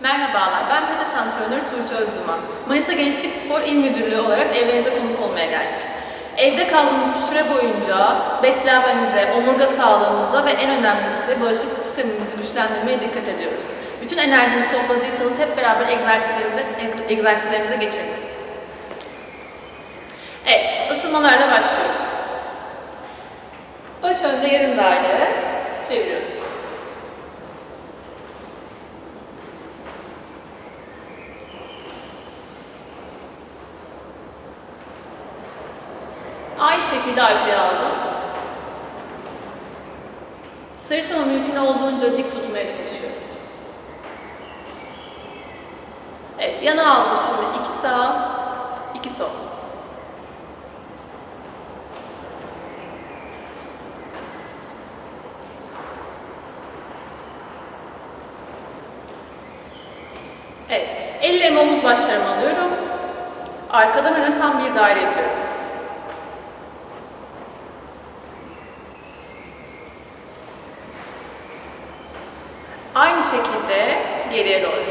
Merhabalar, ben pilates antrenörü Tuğçe Özduman. Manisa Gençlik Spor İl Müdürlüğü olarak evlerinize konuk olmaya geldik. Evde kaldığımız bu süre boyunca beslenmenize, omurga sağlığımıza ve en önemlisi bağışıklık sistemimizi güçlendirmeye dikkat ediyoruz. Bütün enerjinizi topladıysanız hep beraber egzersizlerimize, egz- egzersizlerimize geçelim. Evet, ısınmalarla başlıyoruz. Baş önde yarım daire çeviriyorum. Aynı şekilde arkaya aldım. Sırtımı mümkün olduğunca dik tutmaya çalışıyorum. Evet, yana aldım şimdi. İki sağ, iki sol. Evet, ellerimi omuz başlarıma alıyorum. Arkadan öne tam bir daire yapıyorum. Aynı şekilde geriye doğru.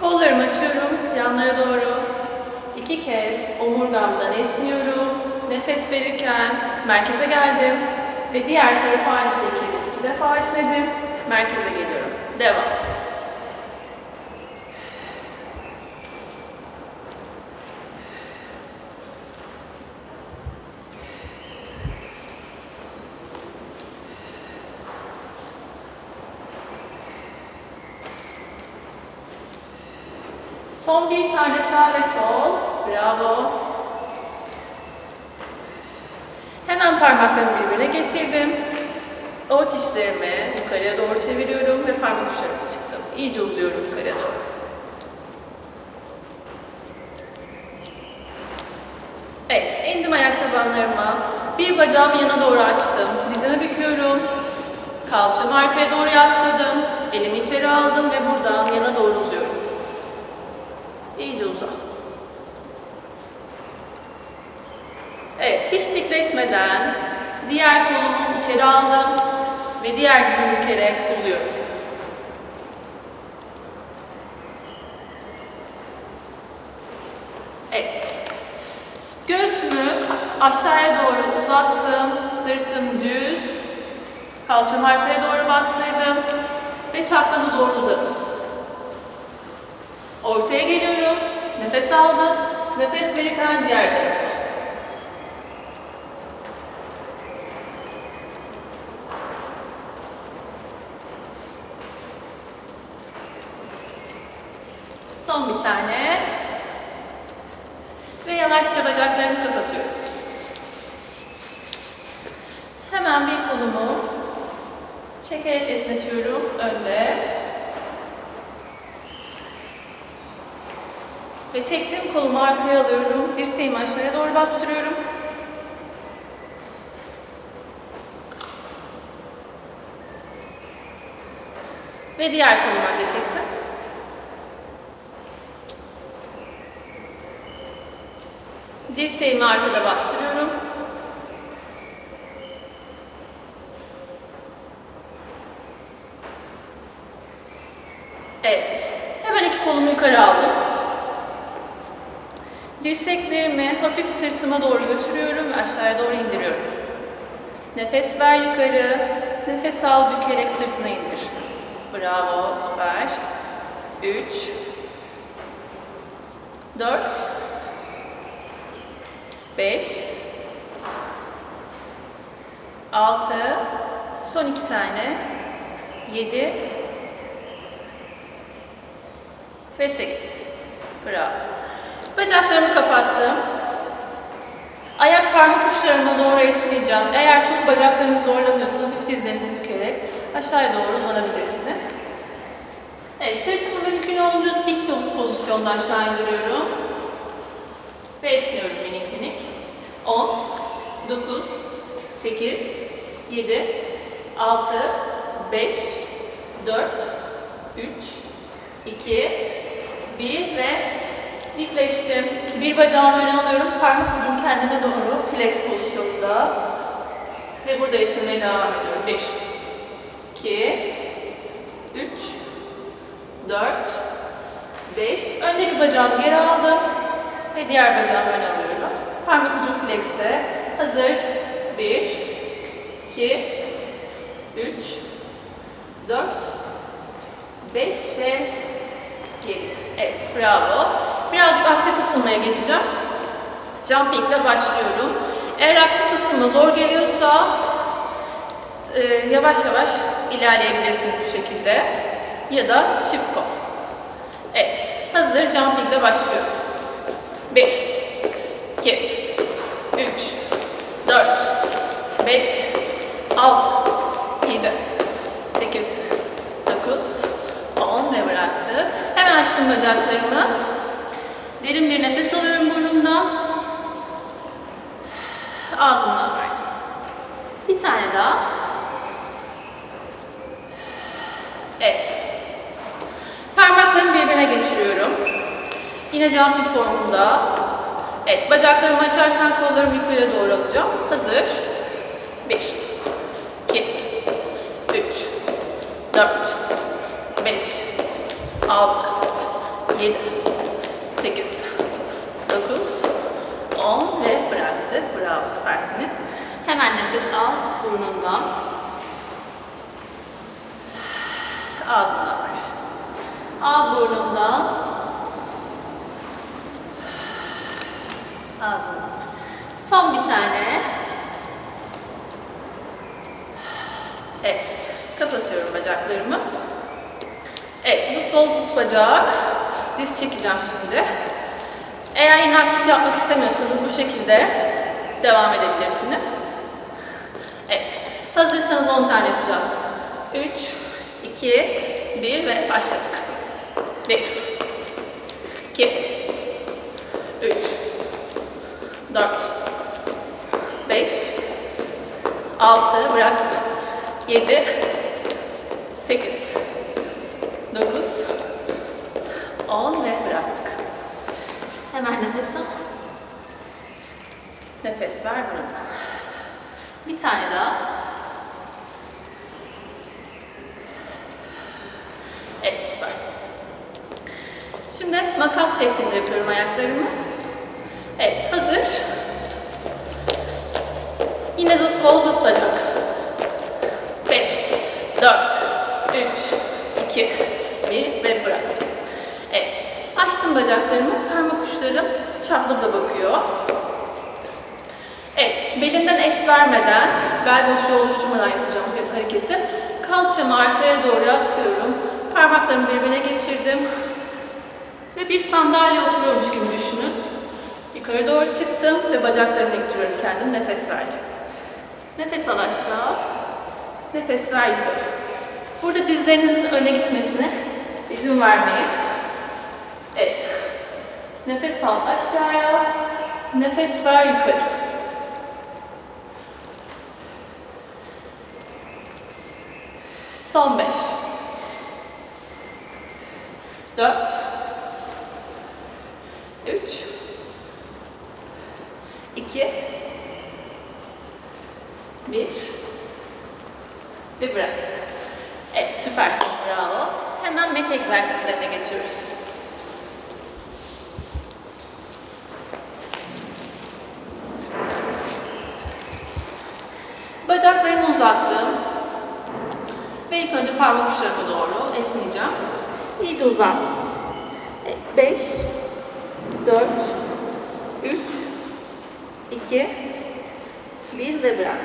Kollarımı açıyorum yanlara doğru. İki kez omurgamdan esniyorum. Nefes verirken merkeze geldim. Ve diğer tarafa aynı şekilde iki defa esnedim. Merkeze geliyorum. Devam. Son bir tane sağ ve sol. Bravo. Hemen parmaklarımı birbirine geçirdim. Avuç içlerimi yukarıya doğru çeviriyorum ve parmak uçlarımı çıktım. İyice uzuyorum yukarıya doğru. Evet, indim ayak tabanlarıma. Bir bacağımı yana doğru açtım. Dizimi büküyorum. Kalçamı arkaya doğru yasladım. Elimi içeri aldım ve buradan yana doğru uzuyorum. İyice uza. Evet, hiç dikleşmeden diğer kolumu içeri aldım ve diğer dizimi bükerek uzuyorum. Evet. Göğsümü aşağıya doğru uzattım. Sırtım düz. Kalçamı arkaya doğru bastırdım. Ve çapraza doğru uzadım. Ortaya geliyorum. Nefes aldım. Nefes verirken diğer tarafa. Son bir tane. Ve yavaşça bacaklarımı kapatıyorum. Hemen bir kolumu çekerek esnetiyorum önde. Ve çektiğim kolumu arkaya alıyorum. Dirseğimi aşağıya doğru bastırıyorum. Ve diğer kolumu önce çektim. Dirseğimi arkada bastırıyorum. Evet. Hemen iki kolumu yukarı aldım. Dirseklerimi hafif sırtıma doğru götürüyorum ve aşağıya doğru indiriyorum. Nefes ver yukarı. Nefes al bükerek sırtına indir. Bravo, süper. 3 4 5 6 Son iki tane 7 ve 8 Bravo. Bacaklarımı kapattım. Ayak parmak uçlarıma doğru esneyeceğim. Eğer çok bacaklarınız zorlanıyorsa hafif dizlerinizi bükerek aşağıya doğru uzanabilirsiniz. Evet, sırtımı mümkün olduğunca dik pozisyonda aşağı indiriyorum. Ve esniyorum minik. 10, 9, 8, 7, 6, 5, 4, 3, 2, 1 ve Dikleştim. Bir bacağımı öne alıyorum. Parmak ucum kendime doğru. Flex pozisyonunda. Ve burada esnemeye devam ediyorum. 1, 2, 3, 4, 5. Öndeki bacağımı geri aldım. Ve diğer bacağımı öne alıyorum. Parmak ucum flexte. Hazır. 1, 2, 3, 4, 5 ve 7. Evet, bravo. Birazcık aktif ısınmaya geçeceğim. Jumping ile başlıyorum. Eğer aktif ısınma zor geliyorsa e, yavaş yavaş ilerleyebilirsiniz bu şekilde. Ya da çift kol. Evet, hazır jumping ile başlıyorum. 1, 2, 3, 4, 5, 6, 7, 8, 9, 10 ve bıraktı. Hemen açtım bacaklarımı. Derin bir nefes alıyorum burnumdan. Ağzımdan verdim. Bir tane daha. Evet. Parmaklarımı birbirine geçiriyorum. Yine jumping formunda. Evet, bacaklarımı açarken kollarımı yukarıya doğru alacağım. Hazır. 1, 2, 3, 4, 5, 6, 7, 8, 9, 10 ve bıraktık. Bravo, süpersiniz. Hemen nefes al burnundan. Ağzından ver. Al burnundan. Ağzından ver. Son bir tane. Evet. Kapatıyorum bacaklarımı. Evet. Zıt dol zıt bacak. Diz çekeceğim şimdi. Eğer yine yapmak istemiyorsanız bu şekilde devam edebilirsiniz. Evet. Hazırsanız 10 tane yapacağız. 3, 2, 1 ve başladık. 1, 2, 3, 4, 5, 6, bırak. 7, 8, 9, 10 ve bıraktık. Hemen nefes al. Nefes ver burundan. Bir tane daha. Evet süper. Şimdi makas şeklinde yapıyorum ayaklarımı. Evet hazır. Yine zıt kol zıt bacak. 5, 4, 3, 2, 1 ve bıraktım. Evet. Açtım bacaklarımı. Parmak uçlarım çapraza bakıyor. Evet. Belimden es vermeden, bel boşluğu oluşturmadan yapacağım bu hareketi. Kalçamı arkaya doğru yaslıyorum. Parmaklarımı birbirine geçirdim. Ve bir sandalye oturuyormuş gibi düşünün. Yukarı doğru çıktım ve bacaklarımı ittiriyorum kendim. Nefes verdim. Nefes al aşağı. Nefes ver yukarı. Burada dizlerinizin öne gitmesine izin vermeyin. Evet. Nefes al aşağıya. Nefes ver yukarı. Son beş. Dört. Üç. İki. Bir. Ve bıraktık. Evet süpersiniz bravo. Hemen met egzersizlerine geçiyoruz. Bacaklarımı uzattım. Ve ilk önce parmak uçlarıma doğru esneyeceğim. İyice uzan. 5, 4, 3, 2, 1 ve bırak.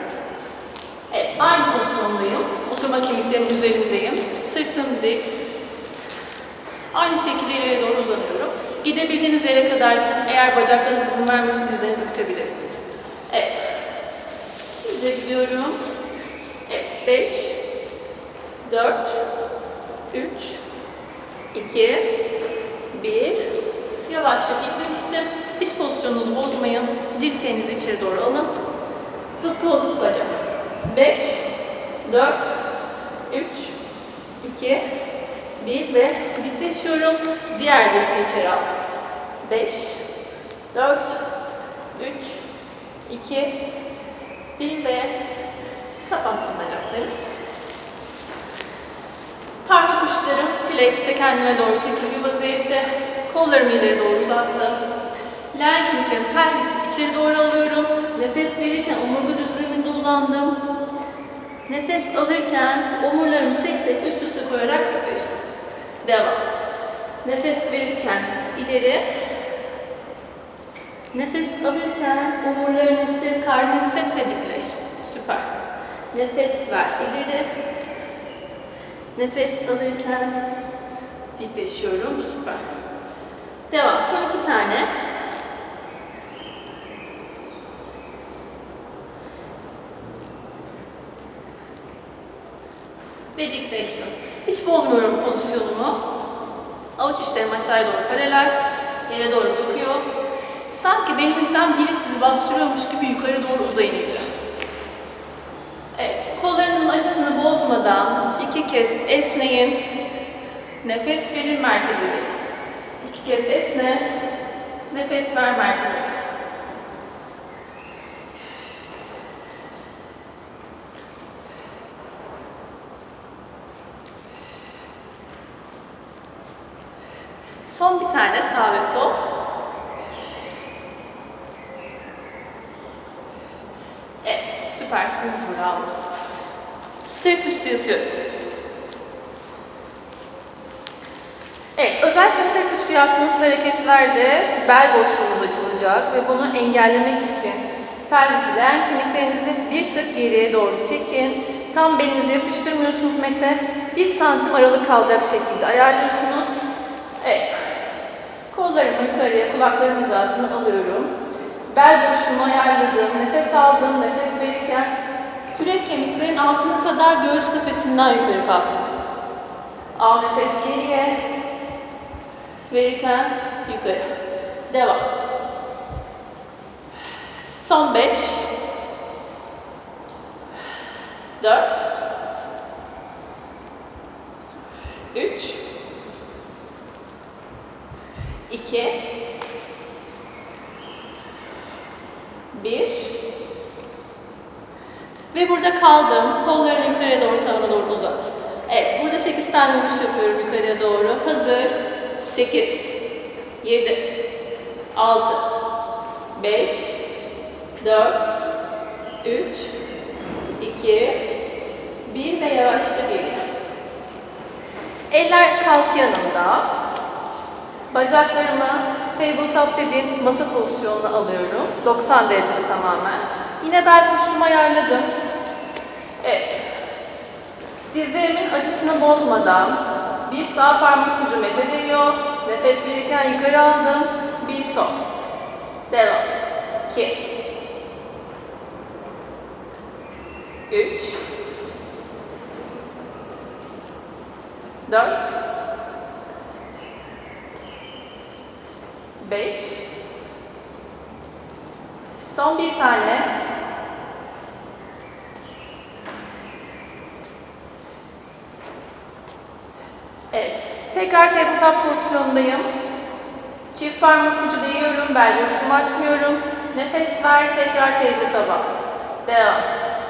Evet, aynı pozisyondayım. Oturma kemiklerimin üzerindeyim. Sırtım dik. Aynı şekilde ileriye doğru uzanıyorum. Gidebildiğiniz yere kadar eğer bacaklarınız izin vermiyorsa dizlerinizi bükebilirsiniz. Evet. İyice gidiyorum. Evet, 5, 4, 3, 2, 1. Yavaşça gitmiştim. Hiç pozisyonunuzu bozmayın. Dirseğinizi içeri doğru alın. Zıt kol zıt bacak. 5, 4, 3, 2, 1 ve dikleşiyorum. Diğer dirseği içeri al. 5, 4, 3, 2, 1 ve kapattım bacakları. Parmak uçlarım flex'te kendime doğru çekili bir vaziyette. Kollarımı ileri doğru uzattım. Kemiklerimi pelvisimi içeri doğru alıyorum. Nefes verirken omurga düzleminde uzandım. Nefes alırken omurlarımı tek tek üst üste koyarak dikleştim. Devam. Nefes verirken ileri. Nefes alırken omurlarını hisset, karnını hisset ve. Süper. Nefes ver ileri. Nefes alırken dikleşiyorum. Süper. Devam. Son iki tane. Ve dikleştim. Hiç bozmuyorum pozisyonumu. Avuç içlerim aşağıya doğru paralel. Yere doğru bakıyor. Sanki belimizden biri sizi bastırıyormuş gibi yukarı doğru uzayın iyice. Evet, kollarınızın açısını bozmadan iki kez esneyin. Nefes verin merkeze. İki kez esne. Nefes ver merkeze Son bir tane sağ ve sol. Evet, süpersiniz bravo. Sırt üstü yatıyorum. Evet, özellikle sırt üstü yaptığınız hareketlerde bel boşluğunuz açılacak ve bunu engellemek için pelvisi leğen kemiklerinizi bir tık geriye doğru çekin. Tam belinizi yapıştırmıyorsunuz Mete. Bir santim aralık kalacak şekilde ayarlıyorsunuz. Evet. Kollarımı yukarıya, kulaklarım hizasını alıyorum. Bel boşluğumu ayarladım, nefes aldım, nefes verirken kürek kemiklerin altına kadar göğüs kafesinden yukarı kalktım. Al nefes geriye, verirken yukarı. Devam. Son 5 4 2 1 Ve burada kaldım. Kollarını yukarıya doğru tavana doğru uzat. Evet, burada 8 tane vuruş yapıyorum yukarıya doğru. Hazır. 8 7 6 5 4 3 2 1 ve yavaşça geliyor. Eller kalça yanında. Bacaklarımı tabletop dediğim masa pozisyonuna alıyorum. 90 derecede tamamen. Yine bel boşluğumu ayarladım. Evet. Dizlerimin açısını bozmadan bir sağ parmak ucu mete değiyor. Nefes verirken yukarı aldım. Bir sol. Devam. 2 3 4 5 Son bir tane. Evet. Tekrar tabletop pozisyondayım. Çift parmak ucu değiyorum. Bel boşluğumu açmıyorum. Nefes ver. Tekrar tabletop'a. Devam.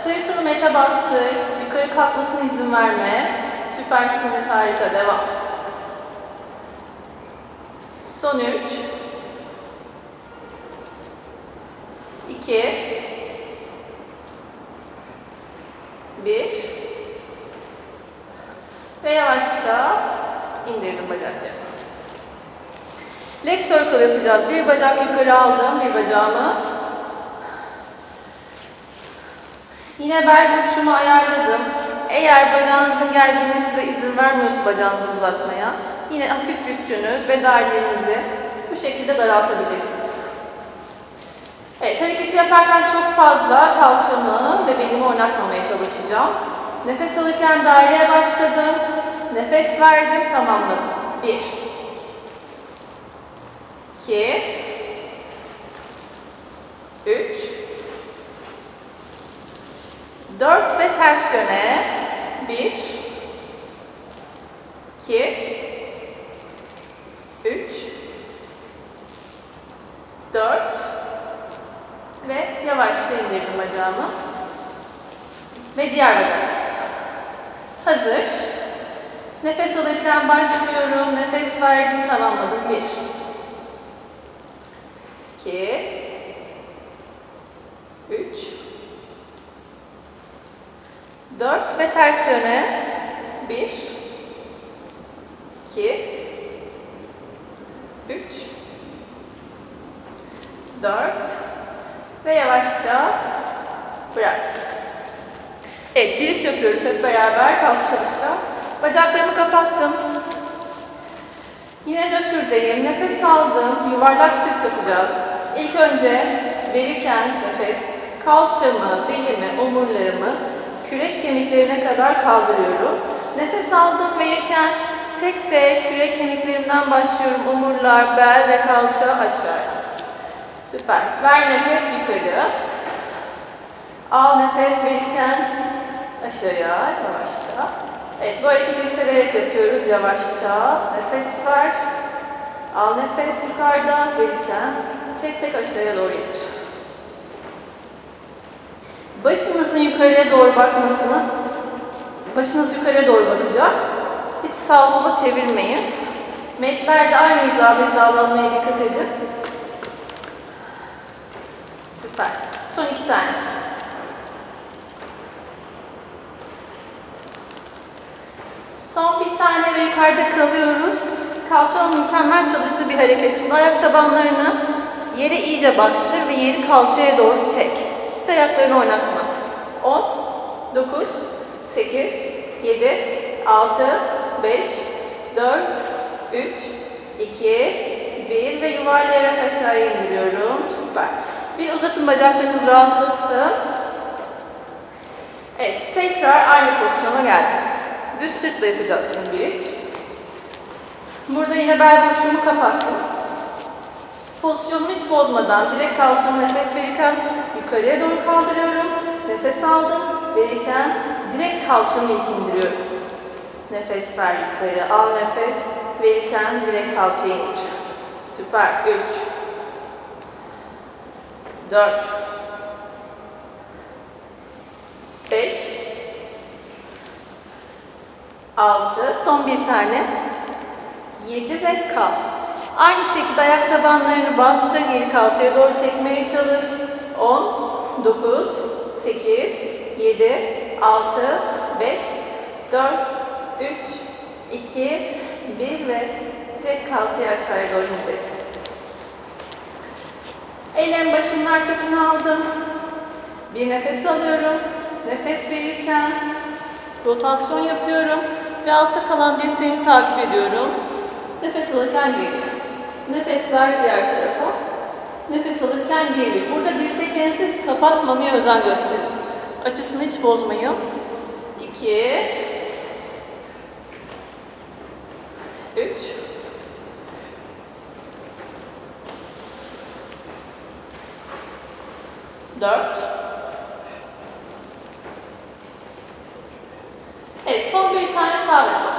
Sırtını mete bastır. Yukarı kalkmasına izin verme. Süpersiniz. Harika. Devam. Son üç. 2 1 ve yavaşça indirdim bacaklarımı. Leg circle yapacağız. Bir bacak yukarı aldım, bir bacağımı. Yine bel boşluğumu ayarladım. Eğer bacağınızın gerginliği size izin vermiyorsa bacağınızı uzatmaya, yine hafif büktüğünüz ve dahillerinizi bu şekilde daraltabilirsiniz. Evet, hareketi yaparken çok fazla kalçamı ve belimi oynatmamaya çalışacağım. Nefes alırken daireye başladım. Nefes verdim, tamamladım. Bir. İki. Üç. Dört ve ters yöne. Bir. İki. Üç. Ve yavaşça indirdim bacağımı. Ve diğer bacaktayız. Hazır. Nefes alırken başlıyorum. Nefes verdim, tamamladım. Bir. İki. Üç. Dört ve ters yöne. Bir. İki. Üç. Dört. Ve yavaşça bıraktım. Evet, bir iç hep beraber. Kalça çalışacağız. Bacaklarımı kapattım. Yine nötrdeyim. Nefes aldım. Yuvarlak sırt yapacağız. İlk önce verirken nefes kalçamı, belimi, omurlarımı kürek kemiklerine kadar kaldırıyorum. Nefes aldım verirken tek tek kürek kemiklerimden başlıyorum. Omurlar, bel ve kalça aşağıya. Süper. Ver nefes yukarı. Al nefes verirken aşağıya yavaşça. Evet bu hareketi hissederek yapıyoruz yavaşça. Nefes ver. Al nefes yukarıda verirken tek tek aşağıya doğru indir. Başınızın yukarıya doğru bakmasını, başınız yukarıya doğru bakacak. Hiç sağa sola çevirmeyin. Metlerde aynı hizada hizalanmaya dikkat edin. Süper. Son iki tane. Son bir tane ve yukarıda kalıyoruz. Kalçanın mükemmel çalıştığı bir hareket. Şimdi ayak tabanlarını yere iyice bastır ve yeri kalçaya doğru çek. Hiç ayaklarını oynatma. 10, 9, 8, 7, 6, 5, 4, 3, 2, 1 ve yuvarlayarak aşağıya indiriyorum. Süper. Bir uzatın bacaklarınız rahatlasın. Evet, tekrar aynı pozisyona geldim. Düz sırtla yapacağız şimdi bir iç. Burada yine bel boşluğumu kapattım. Pozisyonumu hiç bozmadan direkt kalçamı nefes verirken yukarıya doğru kaldırıyorum. Nefes aldım. Verirken direkt kalçamı ilk indiriyorum. Nefes ver yukarı. Al nefes. Verirken direkt kalçayı indir. Süper. 3 4 5 6 Son bir tane. 7 ve kal. Aynı şekilde ayak tabanlarını bastır, geri kalçaya doğru çekmeye çalış. 10, 9, 8, 7, 6, 5, 4, 3, 2, 1 ve direkt kalçayı aşağıya doğru indir. Ellerimi başımın arkasına aldım. Bir nefes alıyorum. Nefes verirken rotasyon yapıyorum ve altta kalan dirseğimi takip ediyorum. Nefes alırken geri. Nefes ver diğer tarafa. Nefes alırken geri. Burada dirseklerinizi kapatmamaya özen gösterin. Açısını hiç bozmayın. 2 3 4 Evet, son bir tane sağ ve sol.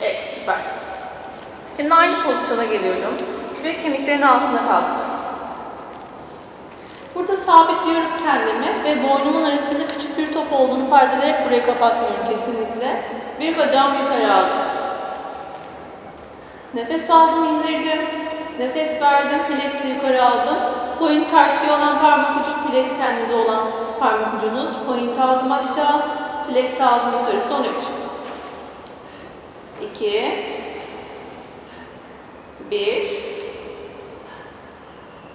Evet, süper. Şimdi aynı pozisyona geliyorum. Kürek kemiklerinin altına kalkacağım. Burada sabitliyorum kendimi ve boynumun arasında küçük bir top olduğunu farz ederek burayı kapatmıyorum kesinlikle. Bir bacağımı yukarı aldım. Nefes aldım, indirdim. Nefes verdim, flex'i yukarı aldım. Point karşıya olan parmak ucum, flex kendinize olan parmak ucunuz. Point aldım aşağı, flex aldım yukarı. Son üç. İki. Bir.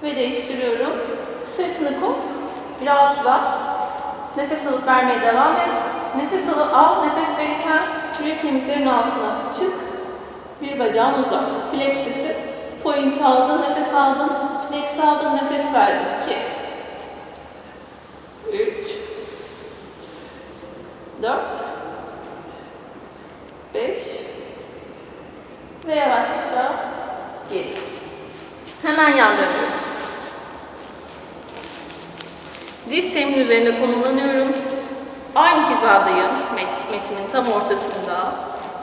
Ve değiştiriyorum. Sırtını koy. Rahatla. Nefes alıp vermeye devam et. Nefes alıp al. Nefes verirken kürek kemiklerinin altına çık. Bir bacağını uzat. Flex sesi. Point aldın, nefes aldın. Flex aldın, nefes verdin. 2 3 4 5 ve yavaşça geri. Hemen yan. Dirseğimin üzerinde konumlanıyorum. Aynı hizadayım. Met, metimin tam ortasında.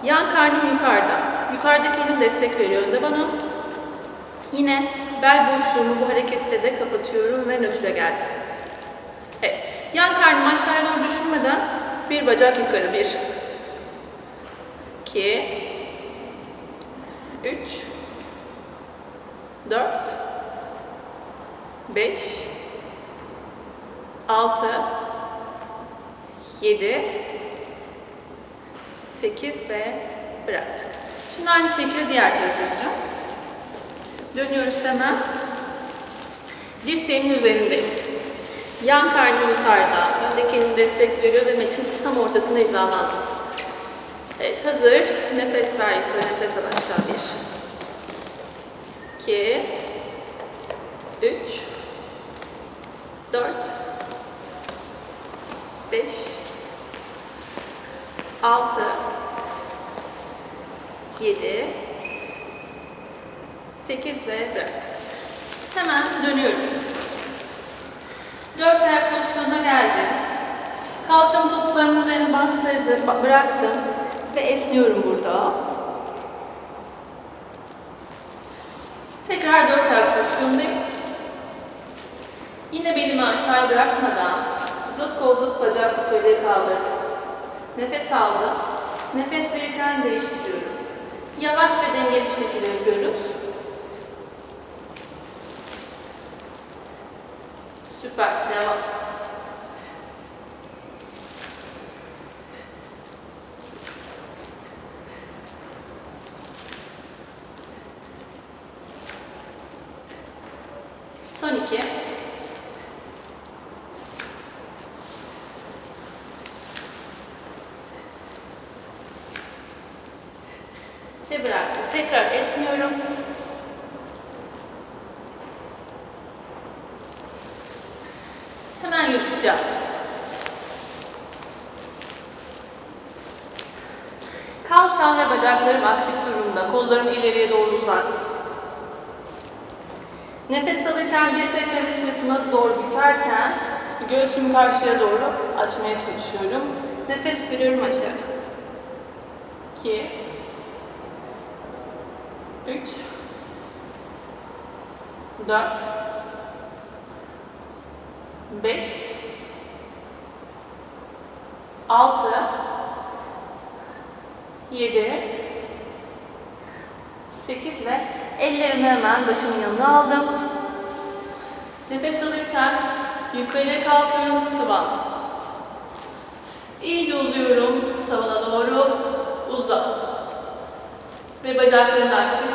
Yan karnım yukarıda. Yukarıdaki elim destek veriyor önde bana. Yine bel boşluğumu bu harekette de kapatıyorum ve nötre geldim. Evet. Yan karnımı aşağıya doğru düşürmeden bir bacak yukarı. Bir. iki, Üç. Dört. Beş. Altı. Yedi. Sekiz ve bıraktık. Şimdi aynı şekilde diğer tarafa yapacağım. Dönüyoruz hemen. Dirseğimin üzerindeyim. Yan karnım yukarıda. Öndeki elim destek veriyor ve metin tam ortasına hizalandım. Evet hazır. Nefes ver yukarı, nefes al aşağı. Bir. İki. Üç. Dört. Beş. Altı. Yedi. Sekiz ve bıraktık. Hemen dönüyorum. Dört ayak pozisyonuna geldim. Kalçamı topuklarımın üzerine bastırdım, ba- bıraktım ve esniyorum burada. Tekrar dört ayak pozisyondayım. Yine belimi aşağı bırakmadan zıt kol zıt bacak yukarıya kaldırdım. Nefes aldım. Nefes verirken değiştiriyorum. Yavaş ve dengeli bir şekilde yapıyoruz. Süper, devam. Son iki. Ve bıraktım. Tekrar esniyorum. Hemen yüzüstü yaptım. Kalçam ve bacaklarım aktif durumda. Kollarımı ileriye doğru uzattım. Nefes alırken dirseklerimi sırtıma doğru bükerken göğsümü karşıya doğru açmaya çalışıyorum. Nefes veriyorum aşağı. 2 3 4 5 6 7 8 ve ellerimi hemen başımın yanına aldım. Nefes alırken yukarıya kalkıyorum sıvan. İyice uzuyorum tavana doğru uza. Ve bacaklarını aktif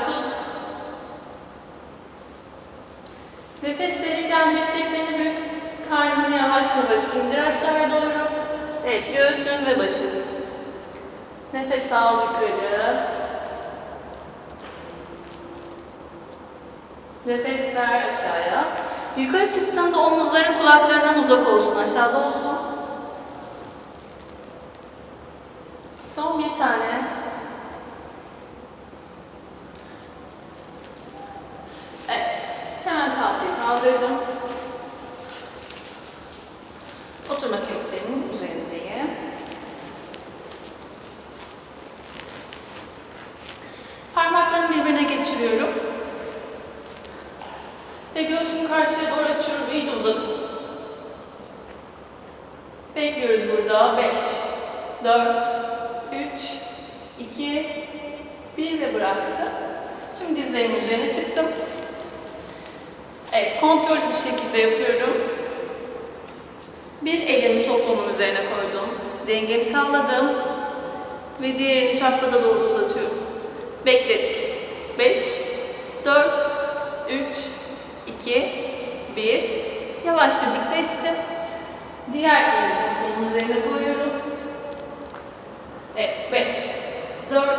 Nefes verirken dirseklerini. Karnını yavaş yavaş indir aşağıya doğru. Evet, göğsün ve başın. Nefes al yukarı. Nefes ver aşağıya. Yukarı çıktığında omuzların kulaklarından uzak olsun, aşağıda olsun. Son bir tane. Evet. Hemen kalçayı kaldırdım. Oturma kemiklerimin üzerindeyim. Parmaklarımı birbirine geçiriyorum. Ve göğsümü karşıya doğru açıyorum. İyice uzadım. Bekliyoruz burada. 5, 4, 3, 2, 1 ve bıraktım. Şimdi dizlerimin üzerine çıktım. Evet, kontrollü bir şekilde yapıyorum. Bir elimi topuğumun üzerine koydum. Dengemi sağladım. Ve diğerini çapraza doğru uzatıyorum. Bekledik. 5, 4, 3, 2, 1. Yavaşça dikleştim. Diğer elimi topuğumun üzerine koyuyorum. Evet, 5, 4,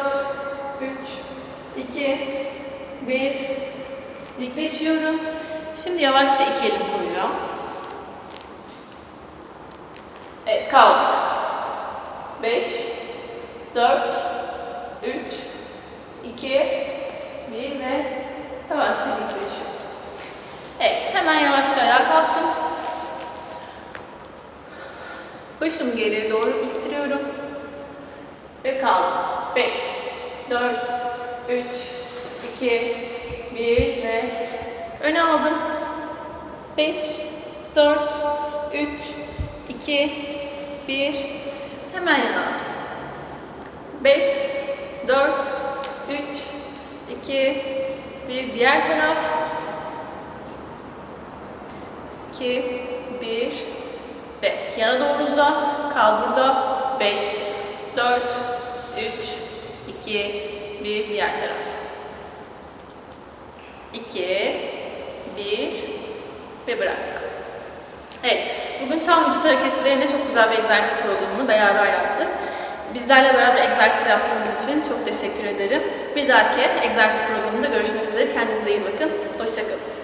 3, 2, 1. Dikleşiyorum. Şimdi yavaşça iki elim koyacağım. Evet, kaldık. 5, 4, 3, 2, 1 ve yavaşça dikleşiyorum. Evet, hemen yavaşça ayağa kalktım. Başımı geriye doğru ittiriyorum. Ve kaldım. 5, 4, 3, 2, 1 ve öne aldım. 5, 4, 3, 2, 1. Hemen yana. 5, 4, 3, 2, 1. Diğer taraf. 2, 1 ve yana doğru uza. Kal burada. 5, 4, 3, 2, 1. Diğer taraf. 2, 1 ve bıraktık. Evet, bugün tam vücut hareketlerine çok güzel bir egzersiz programını beraber yaptık. Bizlerle beraber egzersiz yaptığınız için çok teşekkür ederim. Bir dahaki egzersiz programında görüşmek üzere. Kendinize iyi bakın. Hoşçakalın.